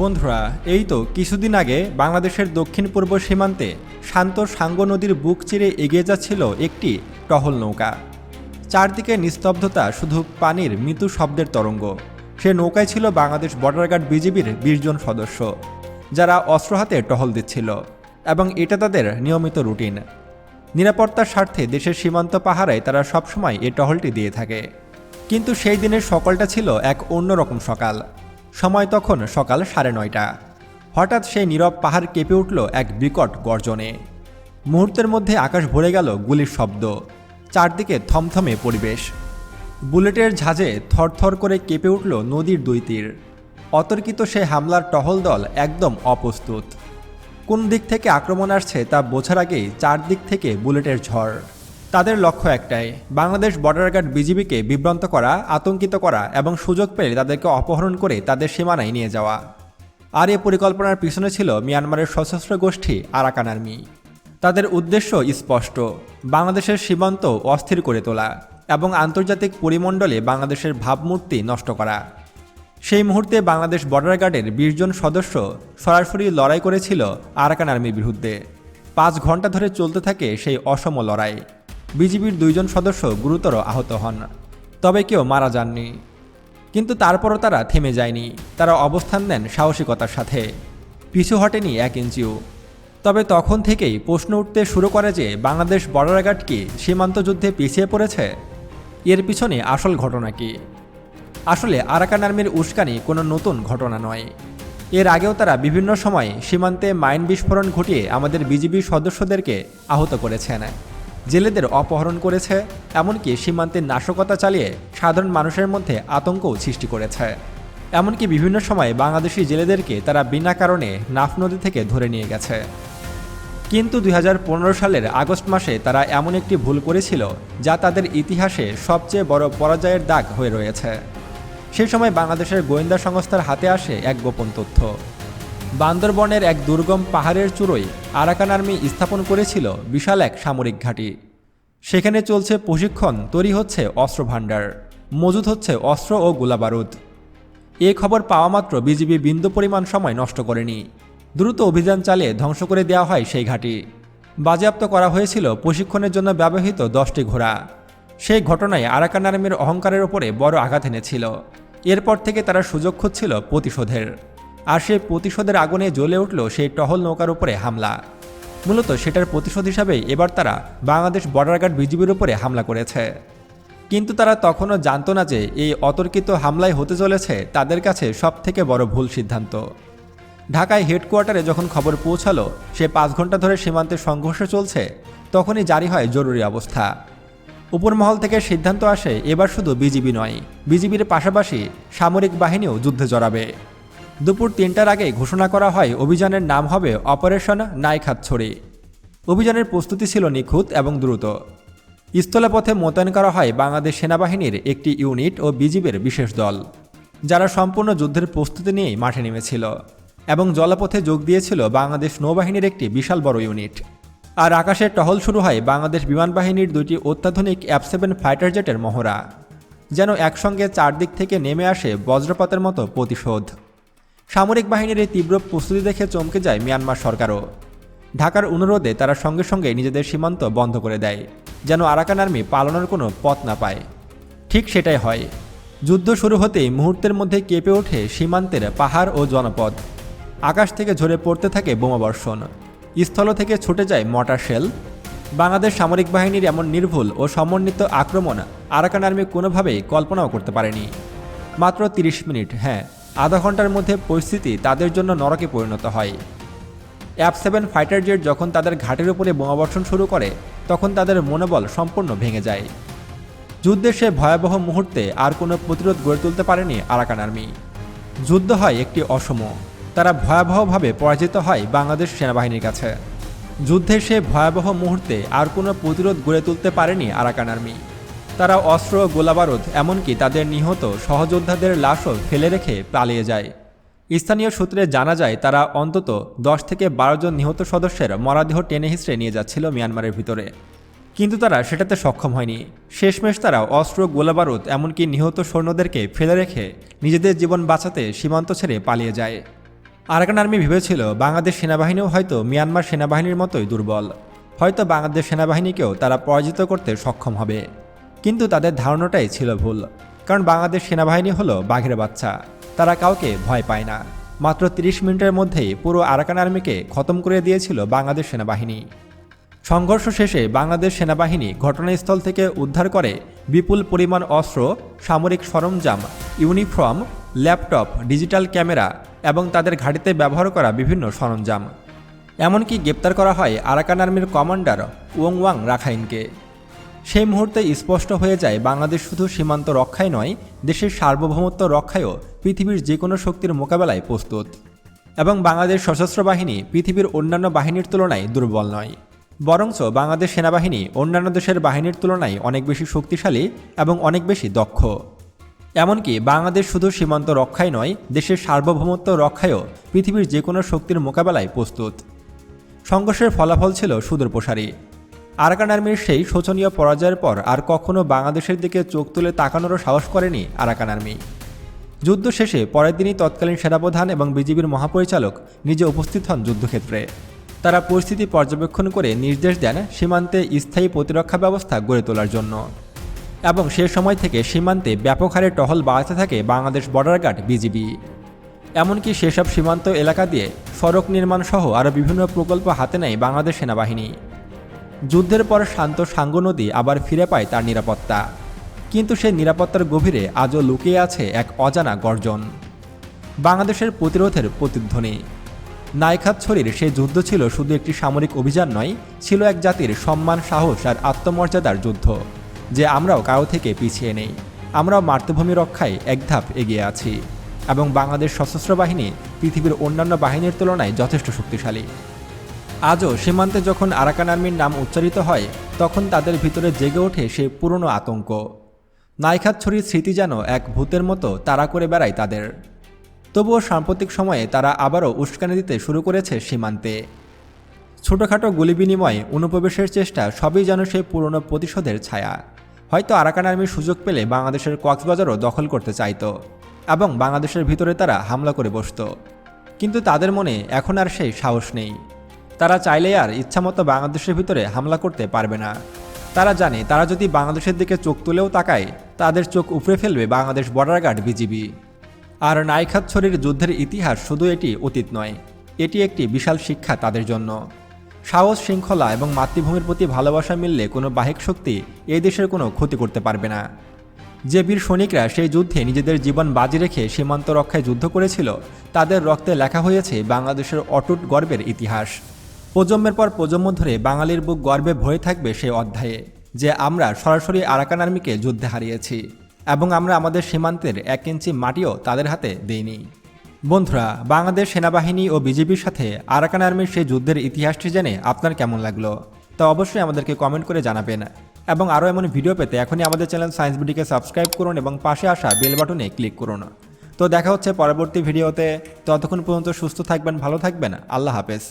বন্ধুরা, এই তো কিছুদিন আগে বাংলাদেশের দক্ষিণ পূর্ব সীমান্তে শান্ত সাঙ্গ নদীর বুক চিরে এগিয়ে যাচ্ছিল একটি টহল নৌকা। চারদিকে নিস্তব্ধতা শুধু পানির মৃদু শব্দের তরঙ্গ। সে নৌকায় ছিল বাংলাদেশ বর্ডার গার্ড বিজিবির বিশ জন সদস্য, যারা অস্ত্র হাতে টহল দিচ্ছিল এবং এটা তাদের নিয়মিত রুটিন। নিরাপত্তার স্বার্থে দেশের সীমান্ত পাহারায় তারা সবসময় এই টহলটি দিয়ে থাকে। কিন্তু সেই দিনের সকালটা ছিল এক অন্যরকম সকাল। সময় তখন সকাল সাড়ে নয়টা। হঠাৎ সেই নীরব পাহাড় কেঁপে উঠল এক বিকট গর্জনে। মুহূর্তের মধ্যে আকাশ ভরে গেল গুলির শব্দ, চারদিকে থমথমে পরিবেশ। বুলেটের ঝাঁজে থরথর করে কেঁপে উঠল নদীর দুই তীর। অতর্কিত সে হামলার টহল দল একদম অপ্রস্তুত। কোন দিক থেকে আক্রমণ আসছে তা বোঝার আগেই চারদিক থেকে বুলেটের ঝড়। তাদের লক্ষ্য একটাই, বাংলাদেশ বর্ডার গার্ড বিজিবিকে বিভ্রান্ত করা, আতঙ্কিত করা এবং সুযোগ পেলে তাদেরকে অপহরণ করে তাদের সীমানায় নিয়ে যাওয়া। আর এ পরিকল্পনার পিছনে ছিল মিয়ানমারের সশস্ত্র গোষ্ঠী আরাকান আর্মি। তাদের উদ্দেশ্য স্পষ্ট, বাংলাদেশের সীমান্ত অস্থির করে তোলা এবং আন্তর্জাতিক পরিমণ্ডলে বাংলাদেশের ভাবমূর্তি নষ্ট করা। সেই মুহূর্তে বাংলাদেশ বর্ডার গার্ডের বিশ জন সদস্য সরাসরি লড়াই করেছিল আরাকান আর্মির বিরুদ্ধে। পাঁচ ঘণ্টা ধরে চলতে থাকে সেই অসম লড়াই। বিজিবির দুইজন সদস্য গুরুতর আহত হন। তবে কেউ মারা যাননি। কিন্তু তারপরও তারা থেমে যায়নি। তারা অবস্থান নেন সাহসিকতার সাথে। পিছু হটেনি এক ইঞ্চিও তবে তখন থেকেই প্রশ্ন উঠতে শুরু করে যে, বাংলাদেশ বর্ডার গার্ড কি সীমান্ত যুদ্ধে পিছিয়ে পড়েছে? এর পিছনে আসল ঘটনা কি? আসলে আরাকান আর্মির উস্কানি কোনো নতুন ঘটনা নয়। এর আগেও তারা বিভিন্ন সময় সীমান্তে মাইন বিস্ফোরণ ঘটিয়ে আমাদের বিজিবি সদস্যদেরকে আহত করেছেন। জেলেদের অপহরণ করেছে, এমনকি সীমান্তে নাশকতা চালিয়ে সাধারণ মানুষের মধ্যে আতঙ্কও সৃষ্টি করেছে। এমনকি বিভিন্ন সময় বাংলাদেশি জেলেদেরকে তারা বিনা কারণে নাফ নদী থেকে ধরে নিয়ে গেছে। কিন্তু দু হাজার পনেরো সালের আগস্ট মাসে তারা এমন একটি ভুল করেছিল, যা তাদের ইতিহাসে সবচেয়ে বড় পরাজয়ের দাগ হয়ে রয়েছে। সেই সময় বাংলাদেশের গোয়েন্দা সংস্থার হাতে আসে এক গোপন তথ্য। বান্দরবনের এক দুর্গম পাহাড়ের চূড়োয় আরাকান আর্মি স্থাপন করেছিল বিশাল এক সামরিক ঘাঁটি। সেখানে চলছে প্রশিক্ষণ, তৈরি হচ্ছে অস্ত্র ভাণ্ডার মজুদ হচ্ছে অস্ত্র ও গোলাবারুদ। এ খবর পাওয়া মাত্র বিজিবি বিন্দু পরিমাণ সময় নষ্ট করেনি। দ্রুত অভিযান চালিয়ে ধ্বংস করে দেওয়া হয় সেই ঘাঁটি। বাজেয়াপ্ত করা হয়েছিল প্রশিক্ষণের জন্য ব্যবহৃত দশটি ঘোড়া। সেই ঘটনায় আরাকান অহংকারের ওপরে বড় আঘাত এনেছিল। এরপর থেকে তারা সুযোগ খুঁজছিল প্রতিশোধের। আর সেই প্রতিশোধের আগুনে জ্বলে উঠল সেই টহল নৌকার উপরে হামলা। মূলত সেটার প্রতিশোধ হিসাবে এবার তারা বাংলাদেশ বর্ডার গার্ড বিজিবির উপরে হামলা করেছে। কিন্তু তারা তখনও জানতো না যে এই অতর্কিত হামলায় হতে চলেছে তাদের কাছে সবথেকে বড় ভুল সিদ্ধান্ত। ঢাকায় হেডকোয়ার্টারে যখন খবর পৌঁছালো, সে পাঁচ ঘণ্টা ধরে সীমান্তে সংঘর্ষ চলছে, তখনই জারি হয় জরুরি অবস্থা। উপরমহল থেকে সিদ্ধান্ত আসে, এবার শুধু বিজিবি নয়, বিজিবির পাশাপাশি সামরিক বাহিনীও যুদ্ধে জড়াবে। দুপুর তিনটার আগে ঘোষণা করা হয় অভিযানের নাম হবে অপারেশন নাইখাতছড়ি। অভিযানের প্রস্তুতি ছিল নিখুঁত এবং দ্রুত। স্থলপথে মোতায়েন করা হয় বাংলাদেশ সেনাবাহিনীর একটি ইউনিট ও বিজিবির বিশেষ দল, যারা সম্পূর্ণ যুদ্ধের প্রস্তুতি নিয়েই মাঠে নেমেছিল এবং জলপথে যোগ দিয়েছিল বাংলাদেশ নৌবাহিনীর একটি বিশাল বড় ইউনিট। আর আকাশে টহল শুরু হয় বাংলাদেশ বিমান বাহিনীর দুইটি অত্যাধুনিক এফ সেভেন ফাইটার জেটের মহড়া, যেন একসঙ্গে চারদিক থেকে নেমে আসে বজ্রপাতের মতো প্রতিশোধ। সামরিক বাহিনীর এই তীব্র প্রস্তুতি দেখে চমকে যায় মিয়ানমার সরকারও। ঢাকার অনুরোধে তারা সঙ্গে সঙ্গে নিজেদের সীমান্ত বন্ধ করে দেয়, যেন আরাকান আর্মি পালানোর কোনো পথ না পায়। ঠিক সেটাই হয়। যুদ্ধ শুরু হতেই মুহূর্তের মধ্যে কেঁপে ওঠে সীমান্তের পাহাড় ও জনপদ। আকাশ থেকে ঝরে পড়তে থাকে বোমাবর্ষণ স্থল থেকে ছুটে যায় মটার শেল। বাংলাদেশ সামরিক বাহিনীর এমন নির্ভুল ও সমন্বিত আক্রমণ আরাকান আর্মি কোনোভাবেই কল্পনাও করতে পারেনি। মাত্র ৩০ মিনিট হ্যাঁ। আধা ঘণ্টার মধ্যে পরিস্থিতি তাদের জন্য নরকে পরিণত হয়। অ্যাপ সেভেন ফাইটার জেট যখন তাদের ঘাটের উপরে বোমাবর্ষণ শুরু করে, তখন তাদের মনোবল সম্পূর্ণ ভেঙে যায়। যুদ্ধের সে ভয়াবহ মুহূর্তে আর কোনো প্রতিরোধ গড়ে তুলতে পারেনি আরাকান আর্মি। যুদ্ধ হয় একটি অসম। তারা ভয়াবহভাবে পরাজিত হয় বাংলাদেশ সেনাবাহিনীর কাছে। যুদ্ধের সে ভয়াবহ মুহূর্তে আর কোনো প্রতিরোধ গড়ে তুলতে পারেনি আরাকান আর্মি। তারা অস্ত্র, গোলাবারুদ, এমনকি তাদের নিহত সহযোদ্ধাদের লাশও ফেলে রেখে পালিয়ে যায়। স্থানীয় সূত্রে জানা যায়, তারা অন্তত দশ থেকে বারো জন নিহত সদস্যের মরাদেহ টেনে হিসড়ে নিয়ে যাচ্ছিল মিয়ানমারের ভিতরে। কিন্তু তারা সেটাতে সক্ষম হয়নি। শেষমেশ তারা অস্ত্র, গোলাবারুদ, এমনকি নিহত সৈন্যদেরকে ফেলে রেখে নিজেদের জীবন বাঁচাতে সীমান্ত ছেড়ে পালিয়ে যায়। আরাকান আর্মি ভেবেছিল, বাংলাদেশ সেনাবাহিনীও হয়তো মিয়ানমার সেনাবাহিনীর মতোই দুর্বল। হয়তো বাংলাদেশ সেনাবাহিনীকেও তারা পরাজিত করতে সক্ষম হবে। কিন্তু তাদের ধারণাটাই ছিল ভুল। কারণ বাংলাদেশ সেনাবাহিনী হলো বাঘের বাচ্চা। তারা কাউকে ভয় পায় না। মাত্র ৩০ মিনিটের মধ্যেই পুরো আরাকান আর্মিকে খতম করে দিয়েছিল বাংলাদেশ সেনাবাহিনী। সংঘর্ষ শেষে বাংলাদেশ সেনাবাহিনী ঘটনাস্থল থেকে উদ্ধার করে বিপুল পরিমাণ অস্ত্র, সামরিক সরঞ্জাম, ইউনিফর্ম, ল্যাপটপ, ডিজিটাল ক্যামেরা এবং তাদের ঘাঁটিতে ব্যবহার করা বিভিন্ন সরঞ্জাম। এমনকি গ্রেপ্তার করা হয় আরাকান আর্মির কমান্ডার ওং ওয়াং রাখাইনকে। সেই মুহূর্তে স্পষ্ট হয়ে যায়, বাংলাদেশ শুধু সীমান্ত রক্ষায় নয়, দেশের সার্বভৌমত্ব রক্ষায়ও পৃথিবীর যে কোনো শক্তির মোকাবেলায় প্রস্তুত। এবং বাংলাদেশ সশস্ত্র বাহিনী পৃথিবীর অন্যান্য বাহিনীর তুলনায় দুর্বল নয়। বরঞ্চ বাংলাদেশ সেনাবাহিনী অন্যান্য দেশের বাহিনীর তুলনায় অনেক বেশি শক্তিশালী এবং অনেক বেশি দক্ষ। এমনকি বাংলাদেশ শুধু সীমান্ত রক্ষায় নয়, দেশের সার্বভৌমত্ব রক্ষায়ও পৃথিবীর যে কোনো শক্তির মোকাবেলায় প্রস্তুত। সংঘর্ষের ফলাফল ছিল সুদূরপ্রসারী। আরাকান আর্মির সেই শোচনীয় পরাজয়ের পর আর কখনো বাংলাদেশের দিকে চোখ তুলে তাকানোরও সাহস করেনি আরাকান আর্মি। যুদ্ধ শেষে পরের দিনই তৎকালীন সেনাপ্রধান এবং বিজিবির মহাপরিচালক নিজে উপস্থিত হন যুদ্ধক্ষেত্রে। তারা পরিস্থিতি পর্যবেক্ষণ করে নির্দেশ দেন সীমান্তে স্থায়ী প্রতিরক্ষা ব্যবস্থা গড়ে তোলার জন্য। এবং সে সময় থেকে সীমান্তে ব্যাপক হারে টহল বাড়াতে থাকে বাংলাদেশ বর্ডার গার্ড বিজিবি। এমনকি সেসব সীমান্ত এলাকা দিয়ে সড়ক নির্মাণ সহ আরও বিভিন্ন প্রকল্প হাতে নেয় বাংলাদেশ সেনাবাহিনী। যুদ্ধের পর শান্ত সাঙ্গু নদী আবার ফিরে পায় তার নিরাপত্তা। কিন্তু সেই নিরাপত্তার গভীরে আজও লুকিয়ে আছে এক অজানা গর্জন। বাংলাদেশের প্রতিরোধের প্রতিধ্বনি। নাইখাতছড়ির সেই যুদ্ধ ছিল শুধু একটি সামরিক অভিযান নয়, ছিল এক জাতির সম্মান, সাহস আর আত্মমর্যাদার যুদ্ধ, যে আমরাও কারও থেকে পিছিয়ে নেই। আমরাও মাতৃভূমি রক্ষায় এক ধাপ এগিয়ে আছি এবং বাংলাদেশ সশস্ত্র বাহিনী পৃথিবীর অন্যান্য বাহিনীর তুলনায় যথেষ্ট শক্তিশালী। আজও সীমান্তে যখন আরাকান আর্মির নাম উচ্চারিত হয়, তখন তাদের ভিতরে জেগে ওঠে সেই পুরনো আতঙ্ক। নাইখাতছড়ির স্মৃতি যেন এক ভূতের মতো তাড়া করে বেড়ায় তাদের। তবুও সাম্প্রতিক সময়ে তারা আবারও উস্কানি দিতে শুরু করেছে সীমান্তে। ছোটোখাটো গুলি বিনিময়ে অনুপ্রবেশের চেষ্টা সবই যেন সেই পুরনো প্রতিশোধের ছায়া। হয়তো আরাকান আর্মির সুযোগ পেলে বাংলাদেশের কক্সবাজারও দখল করতে চাইত এবং বাংলাদেশের ভিতরে তারা হামলা করে বসত। কিন্তু তাদের মনে এখন আর সেই সাহস নেই। তারা চাইলে আর ইচ্ছামতো বাংলাদেশের ভিতরে হামলা করতে পারবে না। তারা জানে তারা যদি বাংলাদেশের দিকে চোখ তুলেও তাকায়, তাদের চোখ উপড়ে ফেলবে বাংলাদেশ বর্ডার গার্ড বিজিবি। আর নাইখাতছড়ির যুদ্ধের ইতিহাস শুধু এটি অতীত নয়, এটি একটি বিশাল শিক্ষা তাদের জন্য। সাহস, শৃঙ্খলা এবং মাতৃভূমির প্রতি ভালোবাসা মিললে কোনো বাহিক শক্তি এই দেশের কোনো ক্ষতি করতে পারবে না। যে বীর সৈনিকরা সেই যুদ্ধে নিজেদের জীবন বাজি রেখে সীমান্ত রক্ষায় যুদ্ধ করেছিল, তাদের রক্তে লেখা হয়েছে বাংলাদেশের অটুট গর্বের ইতিহাস। প্রজন্মের পর প্রজন্ম ধরে বাঙালির বুক গর্বে ভরে থাকবে সেই অধ্যায়ে, যে আমরা সরাসরি আরাকান আর্মিকে যুদ্ধে হারিয়েছি এবং আমরা আমাদের সীমান্তের এক ইঞ্চি মাটিও তাদের হাতে দেইনি। বন্ধুরা, বাংলাদেশ সেনাবাহিনী ও বিজেপির সাথে আরাকান আর্মির সেই যুদ্ধের ইতিহাসটি জেনে আপনার কেমন লাগল? তা অবশ্যই আমাদেরকে কমেন্ট করে জানাবেন। এবং আরও এমন ভিডিও পেতে এখনই আমাদের চ্যানেল সায়েন্স বিডিকে সাবস্ক্রাইব করুন এবং পাশে আসা বেল বাটনে ক্লিক করুন। তো দেখা হচ্ছে পরবর্তী ভিডিওতে। ততক্ষণ পর্যন্ত সুস্থ থাকবেন, ভালো থাকবেন। আল্লাহ হাফেজ।